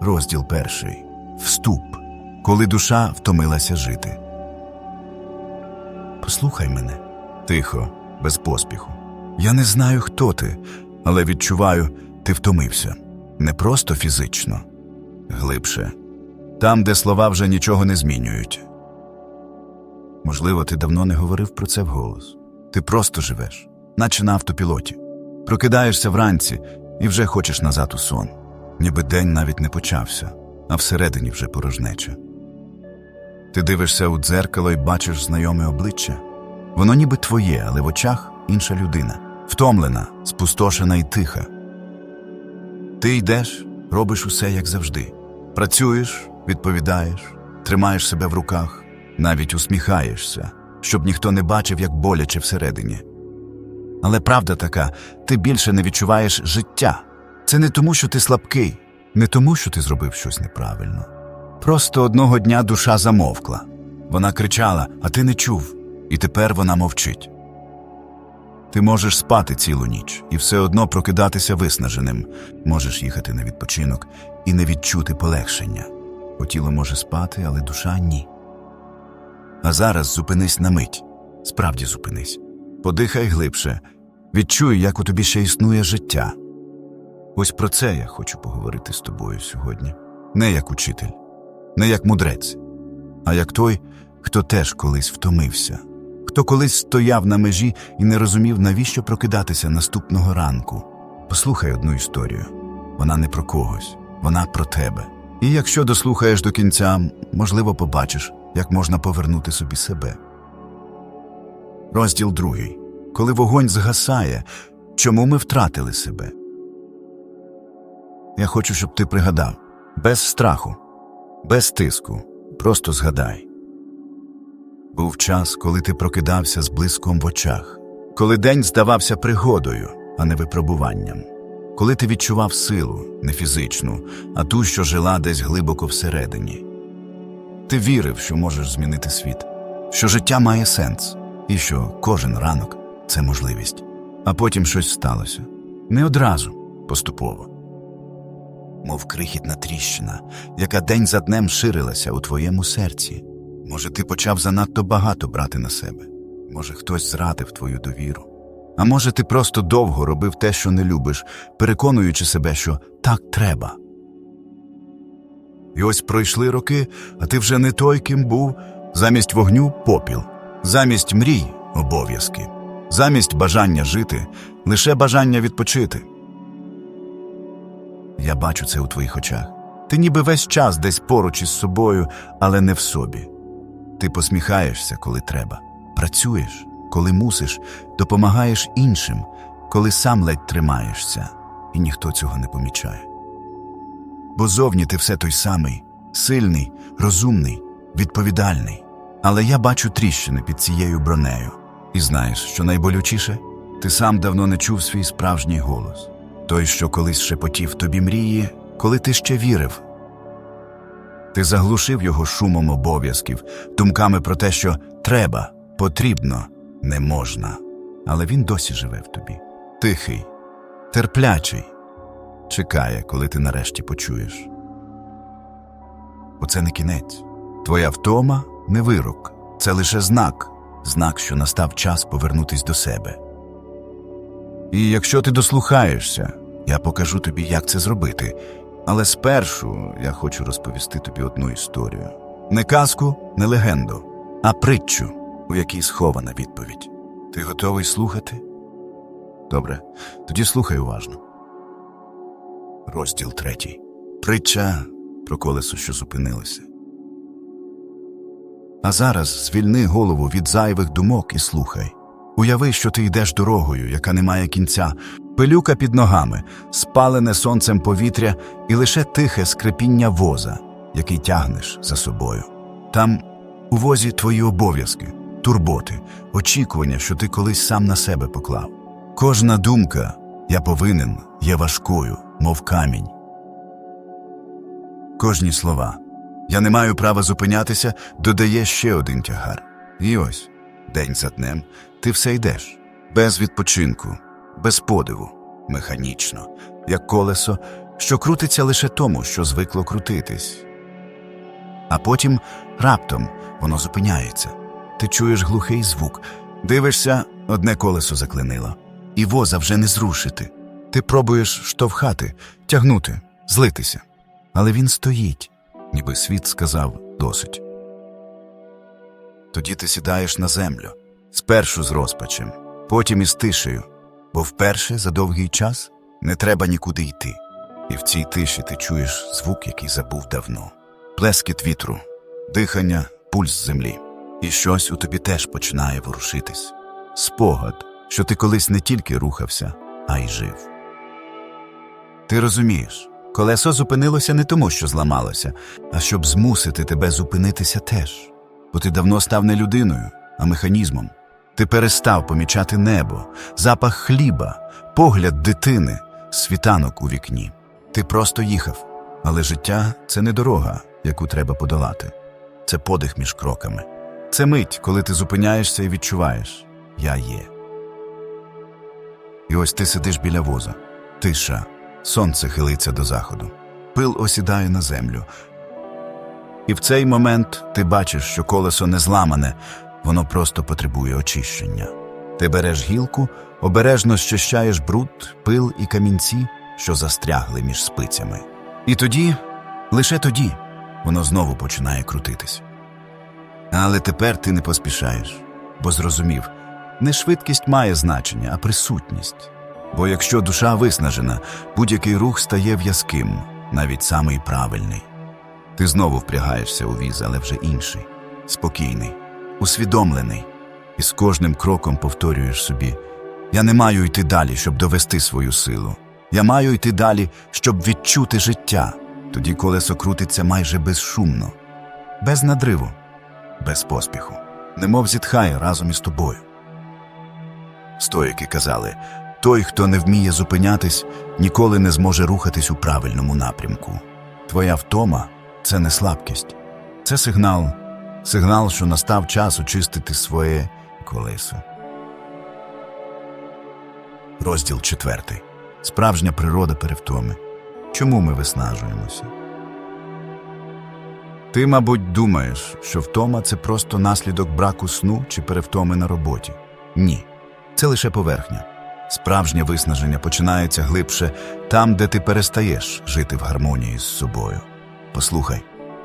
Розділ перший. Вступ. Коли душа втомилася жити. Послухай мене тихо, без поспіху. Я не знаю, хто ти, але відчуваю, ти втомився. Не просто фізично, глибше. Там, де слова вже нічого не змінюють. Можливо, ти давно не говорив про це вголос. Ти просто живеш, наче на автопілоті. Прокидаєшся вранці і вже хочеш назад у сон. Ніби день навіть не почався, а всередині вже порожнеча. Ти дивишся у дзеркало і бачиш знайоме обличчя. Воно ніби твоє, але в очах інша людина, втомлена, спустошена і тиха. Ти йдеш, робиш усе як завжди. Працюєш, відповідаєш, тримаєш себе в руках, навіть усміхаєшся, щоб ніхто не бачив, як боляче всередині. Але правда така, ти більше не відчуваєш життя. Це не тому, що ти слабкий, не тому, що ти зробив щось неправильно. Просто одного дня душа замовкла. Вона кричала, а ти не чув, і тепер вона мовчить. Ти можеш спати цілу ніч і все одно прокидатися виснаженим, можеш їхати на відпочинок і не відчути полегшення. Бо тіло може спати, але душа ні. А зараз зупинись на мить. Справді зупинись. Подихай глибше, відчуй, як у тобі ще існує життя. Ось про це я хочу поговорити з тобою сьогодні. Не як учитель, не як мудрець, а як той, хто теж колись втомився, хто колись стояв на межі і не розумів, навіщо прокидатися наступного ранку. Послухай одну історію. Вона не про когось, вона про тебе. І якщо дослухаєш до кінця, можливо, побачиш, як можна повернути собі себе. Розділ другий. Коли вогонь згасає, чому ми втратили себе? Я хочу, щоб ти пригадав без страху, без тиску, просто згадай. Був час, коли ти прокидався з блиском в очах, коли день здавався пригодою, а не випробуванням, коли ти відчував силу, не фізичну, а ту, що жила десь глибоко всередині. Ти вірив, що можеш змінити світ, що життя має сенс, і що кожен ранок це можливість. А потім щось сталося. Не одразу, поступово. Мов крихітна тріщина, яка день за днем ширилася у твоєму серці. Може, ти почав занадто багато брати на себе, може, хтось зрадив твою довіру. А може, ти просто довго робив те, що не любиш, переконуючи себе, що так треба. І ось пройшли роки, а ти вже не той, ким був, замість вогню попіл, замість мрій обов'язки, замість бажання жити, лише бажання відпочити. Я бачу це у твоїх очах. Ти ніби весь час десь поруч із собою, але не в собі. Ти посміхаєшся, коли треба, працюєш, коли мусиш, допомагаєш іншим, коли сам ледь тримаєшся, і ніхто цього не помічає. Бо зовні ти все той самий, сильний, розумний, відповідальний. Але я бачу тріщини під цією бронею. І знаєш, що найболючіше? Ти сам давно не чув свій справжній голос. Той, що колись шепотів тобі мрії, коли ти ще вірив. Ти заглушив його шумом обов'язків, думками про те, що треба, потрібно, не можна. Але він досі живе в тобі. Тихий, терплячий, чекає, коли ти нарешті почуєш. Бо це не кінець. Твоя втома не вирок, це лише знак, знак, що настав час повернутись до себе. І якщо ти дослухаєшся, я покажу тобі, як це зробити. Але спершу я хочу розповісти тобі одну історію. Не казку, не легенду, а притчу, у якій схована відповідь. Ти готовий слухати? Добре, тоді слухай уважно. Розділ третій. Притча про колесо, що зупинилося. А зараз звільни голову від зайвих думок і слухай. Уяви, що ти йдеш дорогою, яка не має кінця, пилюка під ногами, спалене сонцем повітря і лише тихе скрипіння воза, який тягнеш за собою. Там у возі твої обов'язки, турботи, очікування, що ти колись сам на себе поклав. Кожна думка я повинен є важкою, мов камінь. Кожні слова я не маю права зупинятися, додає ще один тягар. І ось день за днем ти все йдеш без відпочинку, без подиву, механічно, як колесо, що крутиться лише тому, що звикло крутитись. А потім раптом воно зупиняється. Ти чуєш глухий звук, дивишся, одне колесо заклинило, і воза вже не зрушити. Ти пробуєш штовхати, тягнути, злитися. Але він стоїть, ніби світ сказав досить. Тоді ти сідаєш на землю, спершу з розпачем, потім із тишею, бо вперше за довгий час не треба нікуди йти. І в цій тиші ти чуєш звук, який забув давно плескіт вітру, дихання, пульс землі. І щось у тобі теж починає ворушитись. Спогад, що ти колись не тільки рухався, а й жив. Ти розумієш, колесо зупинилося не тому, що зламалося, а щоб змусити тебе зупинитися теж. Бо ти давно став не людиною, а механізмом. Ти перестав помічати небо, запах хліба, погляд дитини, світанок у вікні. Ти просто їхав. Але життя це не дорога, яку треба подолати. Це подих між кроками. Це мить, коли ти зупиняєшся і відчуваєш Я є. І ось ти сидиш біля воза. Тиша, сонце хилиться до заходу. Пил осідає на землю. І в цей момент ти бачиш, що колесо не зламане, воно просто потребує очищення. Ти береш гілку, обережно щищаєш бруд, пил і камінці, що застрягли між спицями. І тоді, лише тоді, воно знову починає крутитись. Але тепер ти не поспішаєш, бо зрозумів, не швидкість має значення, а присутність. Бо якщо душа виснажена, будь-який рух стає в'язким, навіть самий правильний. Ти знову впрягаєшся у віз, але вже інший, спокійний, усвідомлений, і з кожним кроком повторюєш собі: Я не маю йти далі, щоб довести свою силу. Я маю йти далі, щоб відчути життя. Тоді колесо крутиться майже безшумно, без надриву, без поспіху, немов зітхає разом із тобою. Стоїки казали той, хто не вміє зупинятись, ніколи не зможе рухатись у правильному напрямку. Твоя втома це не слабкість, це сигнал, сигнал, що настав час очистити своє колесо. Розділ четвертий. Справжня природа перевтоми. Чому ми виснажуємося? Ти, мабуть, думаєш, що втома це просто наслідок браку сну чи перевтоми на роботі. Ні, це лише поверхня. Справжнє виснаження починається глибше там, де ти перестаєш жити в гармонії з собою. Послухай,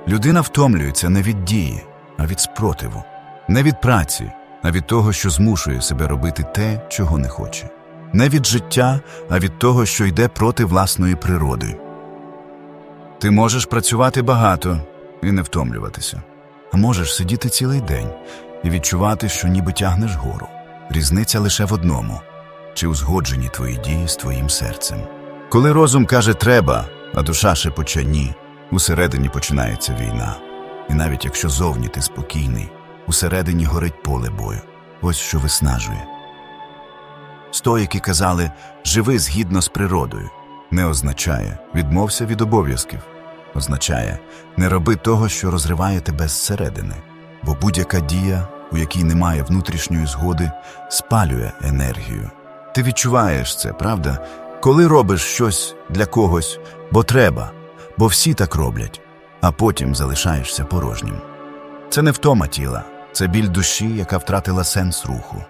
людина втомлюється не від дії, а від спротиву, не від праці, а від того, що змушує себе робити те, чого не хоче, не від життя, а від того, що йде проти власної природи. Ти можеш працювати багато і не втомлюватися, а можеш сидіти цілий день і відчувати, що ніби тягнеш гору. Різниця лише в одному чи узгоджені твої дії з твоїм серцем. Коли розум каже треба, а душа шепоче ні, усередині починається війна. І навіть якщо зовні ти спокійний, усередині горить поле бою. Ось що виснажує. Стоїки казали живи згідно з природою. Не означає відмовся від обов'язків. Означає не роби того, що розриває тебе зсередини, бо будь-яка дія, у якій немає внутрішньої згоди, спалює енергію. Ти відчуваєш це, правда? Коли робиш щось для когось, бо треба, бо всі так роблять, а потім залишаєшся порожнім. Це не втома тіла, це біль душі, яка втратила сенс руху.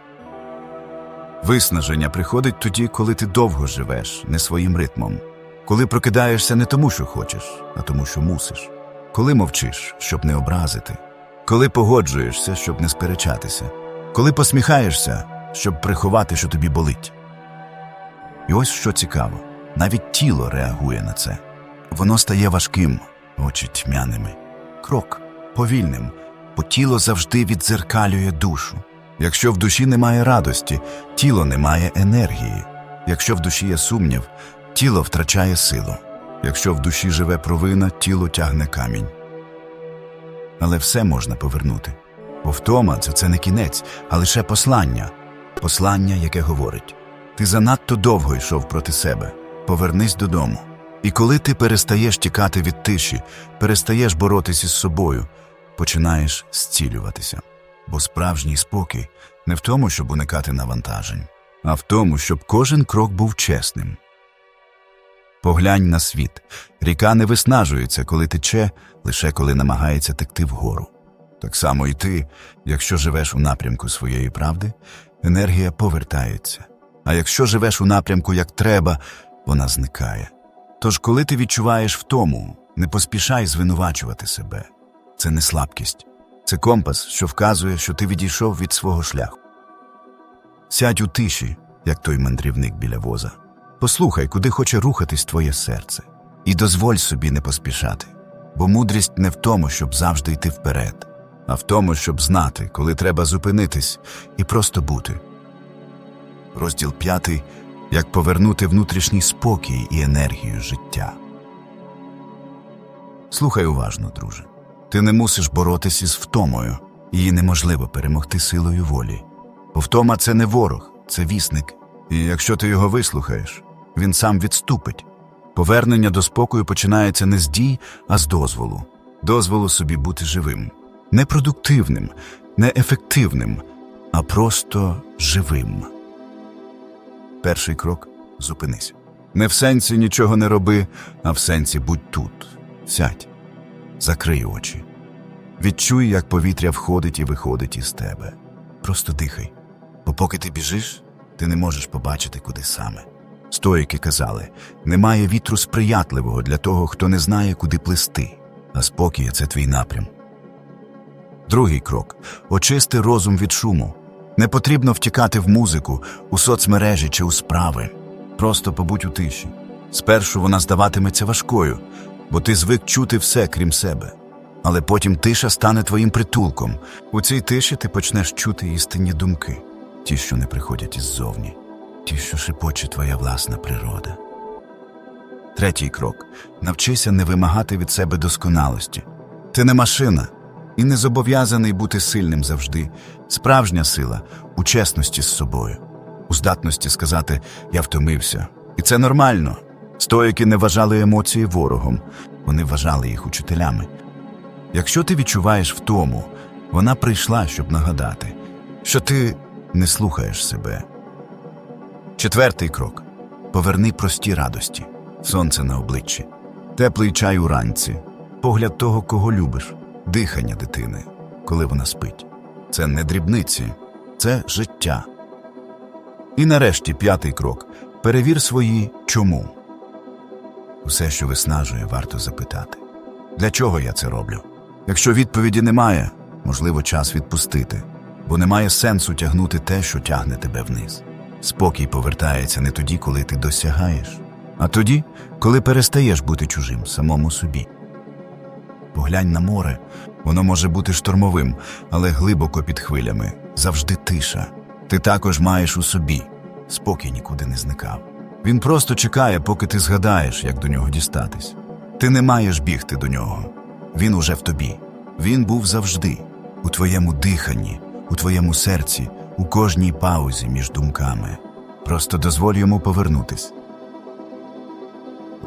Виснаження приходить тоді, коли ти довго живеш не своїм ритмом, коли прокидаєшся не тому, що хочеш, а тому, що мусиш, коли мовчиш, щоб не образити, коли погоджуєшся, щоб не сперечатися, коли посміхаєшся, щоб приховати, що тобі болить. І ось що цікаво, навіть тіло реагує на це. Воно стає важким, очі тьмяними, крок повільним, бо тіло завжди віддзеркалює душу. Якщо в душі немає радості, тіло не має енергії. Якщо в душі є сумнів, тіло втрачає силу. Якщо в душі живе провина, тіло тягне камінь. Але все можна повернути. Бо втома це, це не кінець, а лише послання. Послання, яке говорить: ти занадто довго йшов проти себе. Повернись додому. І коли ти перестаєш тікати від тиші, перестаєш боротися із собою, починаєш зцілюватися. Бо справжній спокій не в тому, щоб уникати навантажень, а в тому, щоб кожен крок був чесним. Поглянь на світ. Ріка не виснажується, коли тече, лише коли намагається текти вгору. Так само і ти, якщо живеш у напрямку своєї правди, енергія повертається. А якщо живеш у напрямку як треба, вона зникає. Тож, коли ти відчуваєш втому, не поспішай звинувачувати себе. Це не слабкість, це компас, що вказує, що ти відійшов від свого шляху. Сядь у тиші, як той мандрівник біля воза. Послухай, куди хоче рухатись твоє серце, і дозволь собі не поспішати, бо мудрість не в тому, щоб завжди йти вперед, а в тому, щоб знати, коли треба зупинитись і просто бути. Розділ п'ятий як повернути внутрішній спокій і енергію життя. Слухай уважно, друже. Ти не мусиш боротися із втомою, її неможливо перемогти силою волі. Втома це не ворог, це вісник. І якщо ти його вислухаєш, він сам відступить. Повернення до спокою починається не з дій, а з дозволу. Дозволу собі бути живим, не продуктивним, не ефективним, а просто живим. Перший крок зупинись. Не в сенсі нічого не роби, а в сенсі будь тут. Сядь, закрий очі. Відчуй, як повітря входить і виходить із тебе. Просто дихай. Бо поки ти біжиш, ти не можеш побачити, куди саме. Стоїки казали: немає вітру сприятливого для того, хто не знає, куди плисти, а спокій це твій напрям. Другий крок очисти розум від шуму. Не потрібно втікати в музику, у соцмережі чи у справи. Просто побудь у тиші. Спершу вона здаватиметься важкою, бо ти звик чути все, крім себе. Але потім тиша стане твоїм притулком. У цій тиші ти почнеш чути істинні думки, ті, що не приходять іззовні, ті, що шепоче твоя власна природа. Третій крок навчися не вимагати від себе досконалості. Ти не машина і не зобов'язаний бути сильним завжди. Справжня сила у чесності з собою, у здатності сказати Я втомився. І це нормально. Стоїки не вважали емоції ворогом, вони вважали їх учителями. Якщо ти відчуваєш втому, вона прийшла, щоб нагадати, що ти не слухаєш себе. Четвертий крок поверни прості радості, сонце на обличчі, теплий чай уранці, погляд того, кого любиш, дихання дитини, коли вона спить. Це не дрібниці, це життя. І нарешті п'ятий крок перевір свої чому. Усе, що виснажує, варто запитати. Для чого я це роблю? Якщо відповіді немає, можливо, час відпустити, бо немає сенсу тягнути те, що тягне тебе вниз. Спокій повертається не тоді, коли ти досягаєш, а тоді, коли перестаєш бути чужим самому собі. Поглянь на море, воно може бути штормовим, але глибоко під хвилями, завжди тиша. Ти також маєш у собі. Спокій нікуди не зникав. Він просто чекає, поки ти згадаєш, як до нього дістатись. Ти не маєш бігти до нього. Він уже в тобі. Він був завжди, у твоєму диханні, у твоєму серці, у кожній паузі між думками. Просто дозволь йому повернутись.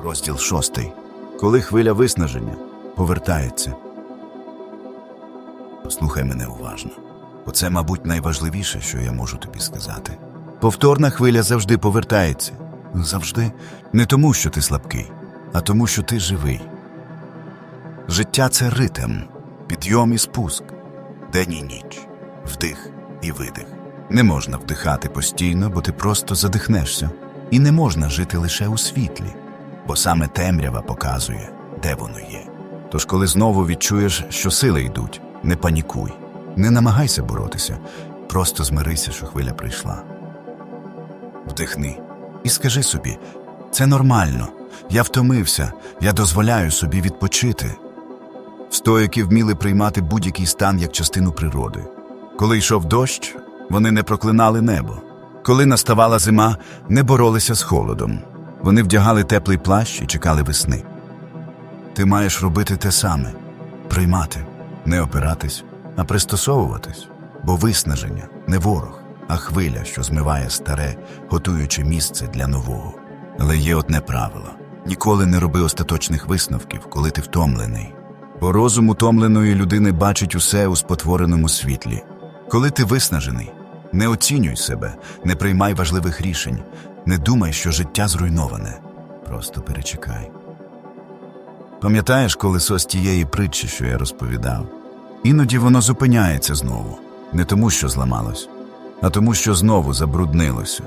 Розділ шостий. Коли хвиля виснаження повертається. Послухай мене уважно, бо це, мабуть, найважливіше, що я можу тобі сказати. Повторна хвиля завжди повертається. Завжди не тому, що ти слабкий, а тому, що ти живий. Життя це ритм, підйом і спуск, день і ніч, вдих і видих. Не можна вдихати постійно, бо ти просто задихнешся, і не можна жити лише у світлі, бо саме темрява показує, де воно є. Тож, коли знову відчуєш, що сили йдуть, не панікуй, не намагайся боротися, просто змирися, що хвиля прийшла. Вдихни і скажи собі: це нормально, я втомився, я дозволяю собі відпочити. Стоїки вміли приймати будь-який стан як частину природи. Коли йшов дощ, вони не проклинали небо. Коли наставала зима, не боролися з холодом. Вони вдягали теплий плащ і чекали весни. Ти маєш робити те саме приймати, не опиратись, а пристосовуватись, бо виснаження не ворог, а хвиля, що змиває старе, готуючи місце для нового. Але є одне правило ніколи не роби остаточних висновків, коли ти втомлений. Бо розум утомленої людини бачить усе у спотвореному світлі. Коли ти виснажений, не оцінюй себе, не приймай важливих рішень, не думай, що життя зруйноване. Просто перечекай. Пам'ятаєш колесо з тієї притчі, що я розповідав? Іноді воно зупиняється знову, не тому, що зламалось, а тому, що знову забруднилося,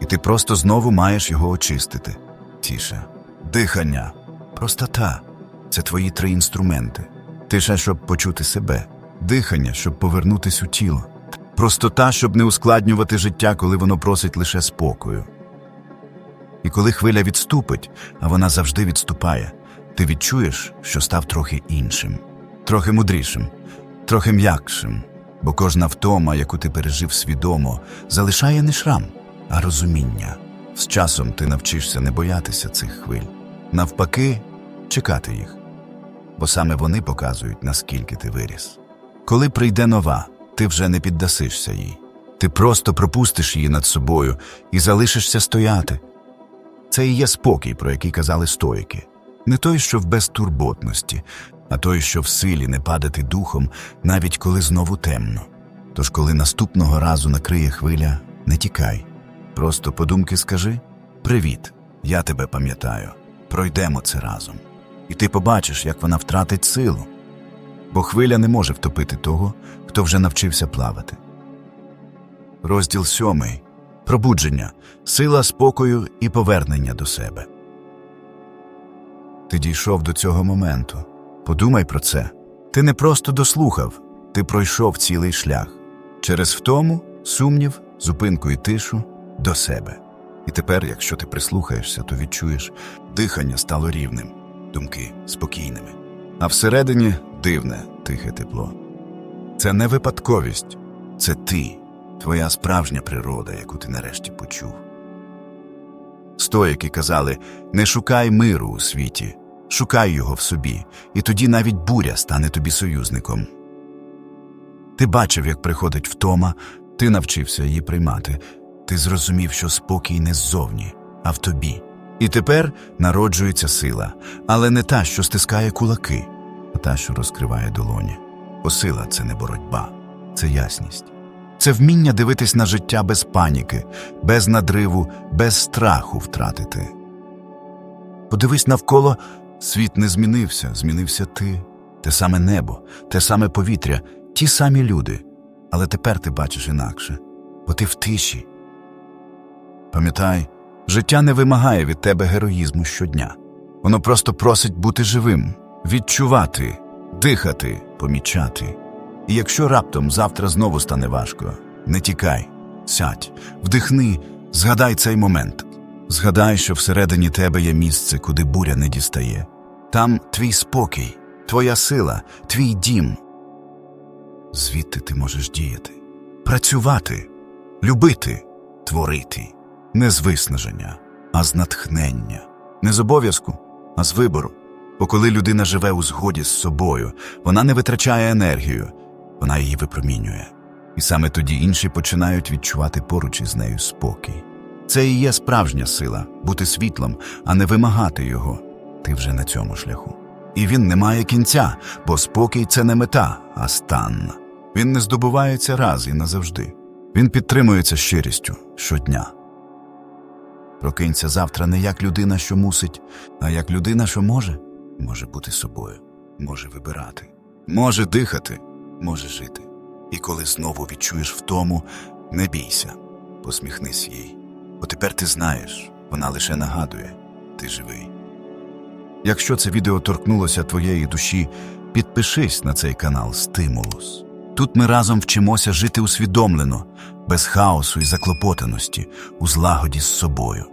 і ти просто знову маєш його очистити. Тіша, дихання, простота це твої три інструменти. Тиша, щоб почути себе, дихання, щоб повернутись у тіло, простота, щоб не ускладнювати життя, коли воно просить лише спокою. І коли хвиля відступить, а вона завжди відступає, ти відчуєш, що став трохи іншим, трохи мудрішим, трохи м'якшим, бо кожна втома, яку ти пережив свідомо, залишає не шрам, а розуміння. З часом ти навчишся не боятися цих хвиль, навпаки, чекати їх, бо саме вони показують, наскільки ти виріс. Коли прийде нова, ти вже не піддасишся їй. Ти просто пропустиш її над собою і залишишся стояти. Це і є спокій, про який казали стоїки. Не той, що в безтурботності, а той, що в силі не падати духом, навіть коли знову темно. Тож, коли наступного разу накриє хвиля, не тікай. Просто подумки скажи Привіт, я тебе пам'ятаю. Пройдемо це разом. І ти побачиш, як вона втратить силу. Бо хвиля не може втопити того, хто вже навчився плавати. Розділ сьомий. Пробудження, сила спокою і повернення до себе. Ти дійшов до цього моменту. Подумай про це. Ти не просто дослухав, ти пройшов цілий шлях через втому, сумнів, зупинку і тишу до себе. І тепер, якщо ти прислухаєшся, то відчуєш, дихання стало рівним, думки спокійними. А всередині дивне, тихе тепло. Це не випадковість, це ти, твоя справжня природа, яку ти нарешті почув. Стоїки казали не шукай миру у світі, шукай його в собі, і тоді навіть буря стане тобі союзником. Ти бачив, як приходить втома, ти навчився її приймати, ти зрозумів, що спокій не ззовні, а в тобі. І тепер народжується сила, але не та, що стискає кулаки, а та, що розкриває долоні. Бо сила це не боротьба, це ясність. Це вміння дивитись на життя без паніки, без надриву, без страху втратити. Подивись навколо, світ не змінився, змінився ти, те саме небо, те саме повітря, ті самі люди. Але тепер ти бачиш інакше, бо ти в тиші. Пам'ятай, життя не вимагає від тебе героїзму щодня. Воно просто просить бути живим, відчувати, дихати, помічати. І якщо раптом завтра знову стане важко, не тікай, сядь, вдихни, згадай цей момент. Згадай, що всередині тебе є місце, куди буря не дістає. Там твій спокій, твоя сила, твій дім. Звідти ти можеш діяти, працювати, любити, творити, не з виснаження, а з натхнення, не з обов'язку, а з вибору. Бо коли людина живе у згоді з собою, вона не витрачає енергію, вона її випромінює. І саме тоді інші починають відчувати поруч із нею спокій. Це і є справжня сила бути світлом, а не вимагати його. Ти вже на цьому шляху. І він не має кінця, бо спокій це не мета, а стан. Він не здобувається раз і назавжди. Він підтримується щирістю щодня. Прокинься завтра не як людина, що мусить, а як людина, що може, може бути собою, може вибирати, може дихати, може жити. І коли знову відчуєш втому, не бійся, посміхнись їй. Бо тепер ти знаєш, вона лише нагадує, ти живий. Якщо це відео торкнулося твоєї душі, підпишись на цей канал Стимулус. Тут ми разом вчимося жити усвідомлено, без хаосу і заклопотаності, у злагоді з собою.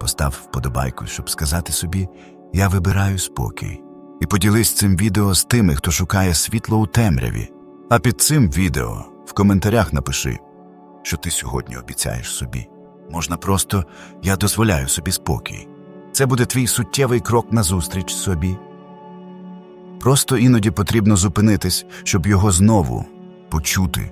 Постав вподобайку, щоб сказати собі Я вибираю спокій. І поділись цим відео з тими, хто шукає світло у темряві. А під цим відео в коментарях напиши, що ти сьогодні обіцяєш собі. Можна просто я дозволяю собі спокій. Це буде твій суттєвий крок назустріч собі. Просто іноді потрібно зупинитись, щоб його знову почути